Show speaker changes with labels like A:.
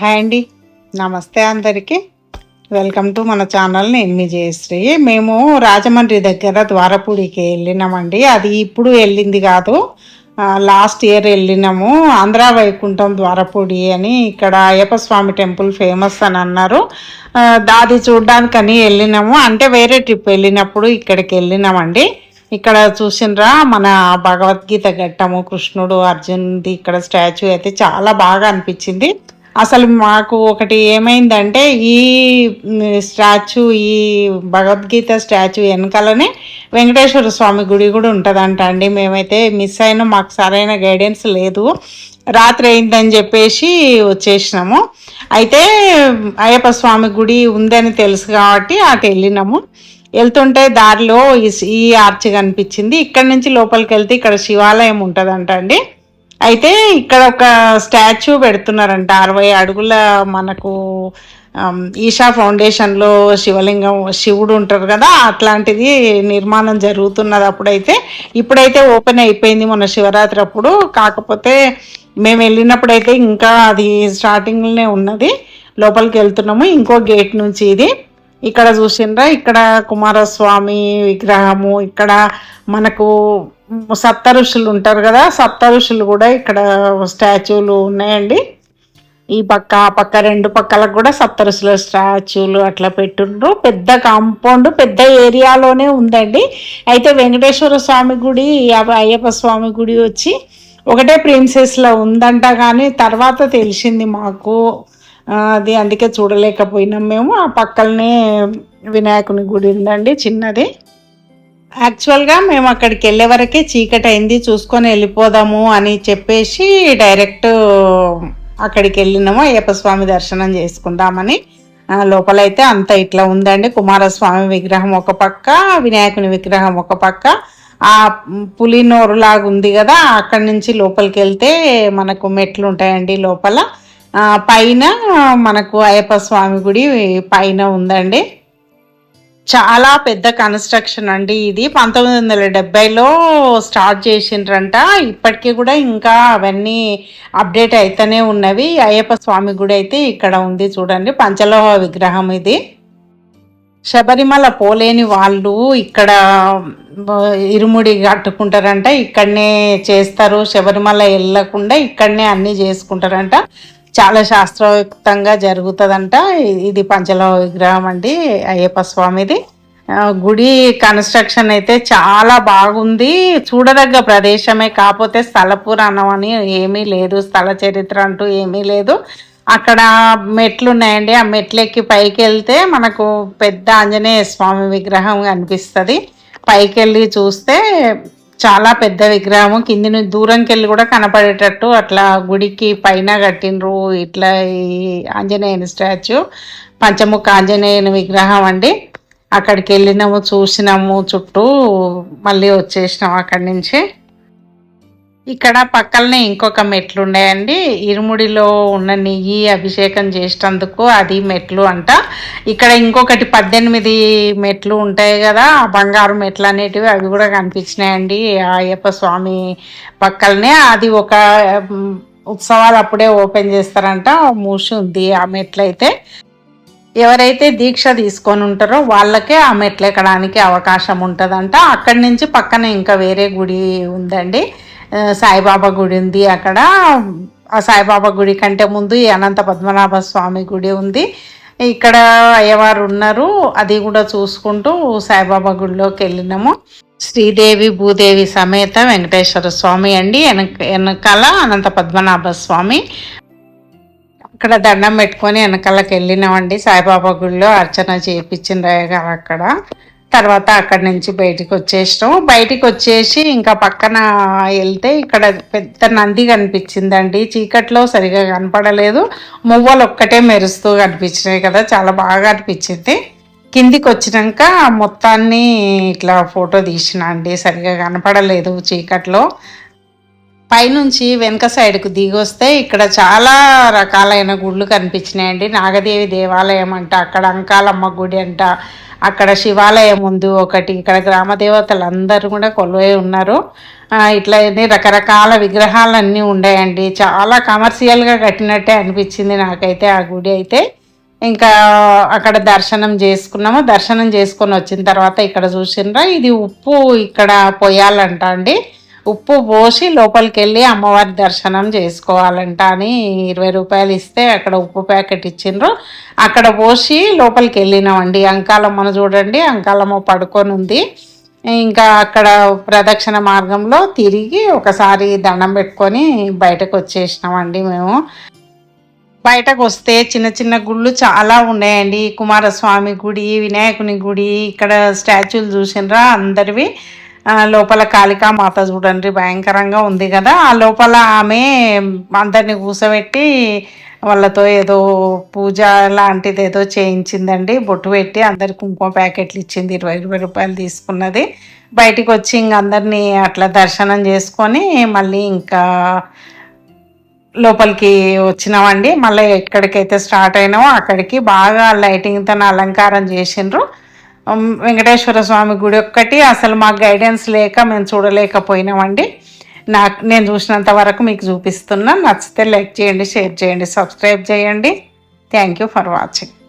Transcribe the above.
A: Hi అండి. నమస్తే అందరికీ. వెల్కమ్ టు మన ఛానల్ నేను మీ జయశ్రీ. మేము రాజమండ్రి దగ్గర ద్వారపూడికి వెళ్ళినామండి. అది ఇప్పుడు వెళ్ళింది కాదు. లాస్ట్ ఇయర్ వెళ్ళినాము. ఆంధ్ర వైకుంఠం ద్వారపూడి అని ఇక్కడ అయ్యప్ప స్వామి టెంపుల్ ఫేమస్ అని అన్నారు. దాది అది చూడ్డానికని వెళ్ళినాము. అంటే వేరే ట్రిప్ వెళ్ళినప్పుడు ఇక్కడికి వెళ్ళినామండి. ఇక్కడ చూసినరా మన భగవద్గీత ఘట్టము కృష్ణుడు అర్జున్ది ఇక్కడ స్టాచ్యూ అయితే చాలా బాగా అనిపించింది. అసలు మాకు ఒకటి ఏమైందంటే ఈ స్టాచ్యూ ఈ భగవద్గీత స్టాచ్యూ వెనకాలనే వెంకటేశ్వర స్వామి గుడి కూడా ఉంటుందంట అండి. మేమైతే మిస్ అయినా మాకు సరైన గైడెన్స్ లేదు. రాత్రి అయిందని చెప్పేసి వచ్చేసినాము. అయితే అయ్యప్ప స్వామి గుడి ఉందని తెలుసు కాబట్టి అటు వెళ్ళినాము. వెళ్తుంటే దారిలో ఈ- ఈ ఆర్చ్ కనిపించింది. ఇక్కడ నుంచి లోపలికి వెళ్తే ఇక్కడ శివాలయం ఉంటుందంట అండి. అయితే ఇక్కడ ఒక స్టాచ్యూ పెడుతున్నారంట. అరవై అడుగుల మనకు ఈషా ఫౌండేషన్లో శివలింగం శివుడు ఉంటారు కదా అట్లాంటిది నిర్మాణం జరుగుతున్నది అప్పుడైతే. ఇప్పుడైతే ఓపెన్ అయిపోయింది మన శివరాత్రి అప్పుడు. కాకపోతే మేము వెళ్ళినప్పుడైతే ఇంకా అది స్టార్టింగ్లోనే ఉన్నది. లోపలికి వెళ్తున్నాము. ఇంకో గేట్ నుంచి ఇది. ఇక్కడ చూసిండ్రా ఇక్కడ కుమారస్వామి విగ్రహము ఇక్కడ మనకు సప్త ఋషులు ఉంటారు కదా సప్త ఋషులు కూడా ఇక్కడ స్టాచ్యూలు ఉన్నాయండి. ఈ పక్క ఆ పక్క రెండు పక్కలకు కూడా సప్త ఋషుల స్టాచ్యూలు అట్లా పెట్టుండ్రు. పెద్ద కాంపౌండ్ పెద్ద ఏరియాలోనే ఉందండి. అయితే వెంకటేశ్వర స్వామి గుడి అయ్యప్ప స్వామి గుడి వచ్చి ఒకటే ప్రిన్సెస్లో ఉందంట కానీ తర్వాత తెలిసింది మాకు. అది అందుకే చూడలేకపోయినాం మేము. ఆ పక్కనే వినాయకుని గుడి ఉందండి చిన్నది. యాక్చువల్గా మేము అక్కడికి వెళ్ళే వరకే చీకటి అయింది చూసుకొని వెళ్ళిపోదాము అని చెప్పేసి డైరెక్ట్ అక్కడికి వెళ్ళినాము అయ్యప్పస్వామి దర్శనం చేసుకుందామని. లోపలైతే అంత ఇట్లా ఉందండి కుమారస్వామి విగ్రహం ఒక పక్క వినాయకుని విగ్రహం ఒక పక్క. ఆ పులి నోరులాగా ఉంది కదా అక్కడి నుంచి లోపలికి వెళ్తే మనకు మెట్లు ఉంటాయండి లోపల. పైన మనకు అయ్యప్ప స్వామి గుడి పైన ఉందండి. చాలా పెద్ద కన్స్ట్రక్షన్ అండి ఇది. పంతొమ్మిది వందల డెబ్బైలో స్టార్ట్ చేసిండ్రంట. ఇప్పటికీ కూడా ఇంకా అవన్నీ అప్డేట్ అయితేనే ఉన్నవి. అయ్యప్ప స్వామి గుడి అయితే ఇక్కడ ఉంది చూడండి. పంచలోహ విగ్రహం ఇది. శబరిమల పోలేని వాళ్ళు ఇక్కడ ఇరుముడి కట్టుకుంటారంట. ఇక్కడనే చేస్తారు. శబరిమల వెళ్ళకుండా ఇక్కడనే అన్నీ చేసుకుంటారంట. చాలా శాస్త్రోక్తంగా జరుగుతుందంట. ఇది పంచలో విగ్రహం అండి అయ్యప్ప స్వామిది. గుడి కన్స్ట్రక్షన్ అయితే చాలా బాగుంది. చూడదగ్గ ప్రదేశమే కాకపోతే స్థల పురాణం అని ఏమీ లేదు. స్థల చరిత్ర అంటూ ఏమీ లేదు. అక్కడ మెట్లు ఉన్నాయండి ఆ మెట్లెక్కి పైకి వెళ్తే మనకు పెద్ద ఆంజనేయ స్వామి విగ్రహం కనిపిస్తుంది. పైకి వెళ్ళి చూస్తే చాలా పెద్ద విగ్రహము. కింది నుంచి దూరంకి వెళ్ళి కూడా కనపడేటట్టు అట్లా గుడికి పైన కట్టినరు ఇట్లా ఈ ఆంజనేయుని స్టాచ్యూ. పంచముఖ ఆంజనేయుని విగ్రహం అండి. అక్కడికి వెళ్ళినాము చూసినాము చుట్టూ మళ్ళీ వచ్చేసినాము అక్కడి నుంచి. ఇక్కడ పక్కనే ఇంకొక మెట్లు ఉన్నాయండి ఇరుముడిలో ఉన్న నెయ్యి అభిషేకం చేసేటందుకు అది మెట్లు అంట. ఇక్కడ ఇంకొకటి పద్దెనిమిది మెట్లు ఉంటాయి కదా బంగారు మెట్లు అనేటివి అవి కూడా కనిపించినాయండి. అయ్యప్ప స్వామి పక్కలనే అది ఒక ఉత్సవాలు అప్పుడే ఓపెన్ చేస్తారంట. మూసి ఉంది ఆ మెట్లు అయితే ఎవరైతే దీక్ష తీసుకొని ఉంటారో వాళ్ళకే ఆ మెట్లు ఎక్కడానికి అవకాశం ఉంటుందంట. అక్కడి నుంచి పక్కన ఇంకా వేరే గుడి ఉందండి. సాయిబాబా గుడి ఉంది అక్కడ. ఆ సాయిబాబా గుడి కంటే ముందు ఈ అనంత పద్మనాభ స్వామి గుడి ఉంది. ఇక్కడ అయ్యవారు ఉన్నారు. అది కూడా చూసుకుంటూ సాయిబాబా గుడిలోకి వెళ్ళినాము. శ్రీదేవి భూదేవి సమేత వెంకటేశ్వర స్వామి అండి. వెనక వెనకాల అనంత పద్మనాభ స్వామి. అక్కడ దండం పెట్టుకొని వెనకాలకి వెళ్ళినామండి. సాయిబాబా గుడిలో అర్చన చేయించిన గారు అక్కడ. తర్వాత అక్కడి నుంచి బయటికి వచ్చేసినాం. బయటికి వచ్చేసి ఇంకా పక్కన వెళ్తే ఇక్కడ పెద్ద నంది కనిపించిందండి. చీకట్లో సరిగా కనపడలేదు. మువ్వలు ఒక్కటే మెరుస్తూ కనిపించినాయి కదా చాలా బాగా అనిపించింది. కిందికి వచ్చినాక మొత్తాన్ని ఇట్లా ఫోటో తీసిన అండి. సరిగా కనపడలేదు చీకట్లో. పైనుంచి వెనక సైడ్కు దిగి వస్తే ఇక్కడ చాలా రకాలైన గుళ్ళు కనిపించినాయండి. నాగదేవి దేవాలయం అంట అక్కడ అంకాలమ్మ గుడి అంట అక్కడ శివాలయం ఉంది ఒకటి ఇక్కడ గ్రామ దేవతలు అందరూ కూడా కొలువై ఉన్నారు. ఇట్లా రకరకాల విగ్రహాలు అన్నీ ఉన్నాయండి. చాలా కమర్షియల్గా కట్టినట్టే అనిపించింది నాకైతే ఆ గుడి అయితే. ఇంకా అక్కడ దర్శనం చేసుకున్నాము. దర్శనం చేసుకొని వచ్చిన తర్వాత ఇక్కడ చూసినరా ఇది ఉప్పు ఇక్కడ పొయ్యాలంట అండి. ఉప్పు పోసి లోపలికి వెళ్ళి అమ్మవారి దర్శనం చేసుకోవాలంట అని ఇరవై రూపాయలు ఇస్తే అక్కడ ఉప్పు ప్యాకెట్ ఇచ్చిండ్రు. అక్కడ పోసి లోపలికి వెళ్ళినామండి అంకాలమ్మను చూడండి. అంకాలమ్మ పడుకొని ఉంది ఇంకా అక్కడ ప్రదక్షిణ మార్గంలో తిరిగి ఒకసారి దండం పెట్టుకొని బయటకు వచ్చేసినామండి మేము. బయటకు వస్తే చిన్న చిన్న గుళ్ళు చాలా ఉన్నాయండి. కుమారస్వామి గుడి వినాయకుని గుడి ఇక్కడ స్టాచ్యూలు చూసినరా అందరివి. లోపల కాళికా మాత చూడండి భయంకరంగా ఉంది కదా. ఆ లోపల ఆమె అందరిని కూసబెట్టి వాళ్ళతో ఏదో పూజ లాంటిది ఏదో చేయించిందండి. బొట్టు పెట్టి అందరి కుంకుమ ప్యాకెట్లు ఇచ్చింది ఇరవై ఇరవై రూపాయలు తీసుకున్నది. బయటికి వచ్చి ఇంక అందరినీ అట్లా దర్శనం చేసుకొని మళ్ళీ ఇంకా లోపలికి వచ్చినామండి. మళ్ళీ ఎక్కడికైతే స్టార్ట్ అయినామో అక్కడికి బాగా లైటింగ్తో అలంకారం చేసిండ్రు. వెంకటేశ్వర స్వామి గుడి ఒక్కటి. అసలు మాకు గైడెన్స్ లేక మేము చూడలేకపోయినామండి. నాకు నేను చూసినంత వరకు మీకు చూపిస్తున్నా. నచ్చితే లైక్ చేయండి షేర్ చేయండి సబ్స్క్రైబ్ చేయండి. Thank you for watching